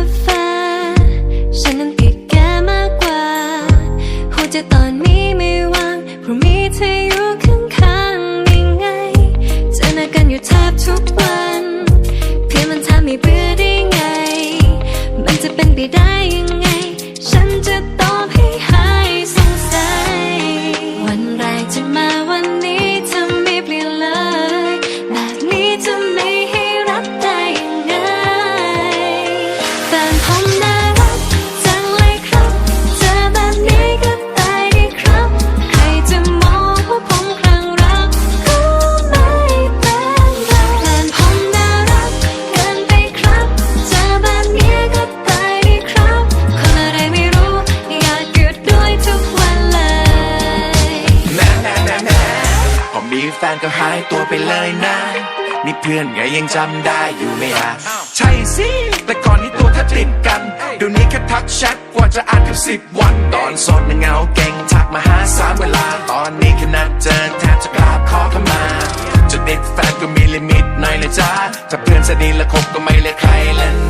าแฟ ฉันนั้นเกลียดแกมากกว่าหัวใจตอน นก็หายตัวไปเลยนะนี่เพื่อนไงยังจำได้อยู่ไหมฮะใช่สิแต่ก่อนนี้ตัวแทบติดกันเดี๋ยวนี้แค่ทักแชทกว่าจะอ่านกับสิบวันตอนโสดมันเหงาเก่งทักมาหาสามเวลา ตอนนี้แค่นัดเจอแทบจะกราบขอเข้ามาจะติดแฟนก็มีลิมิตหน่อยเลยจ้าถ้าเพื่อนสนิทและคบก็ไม่เลยใครแล้วน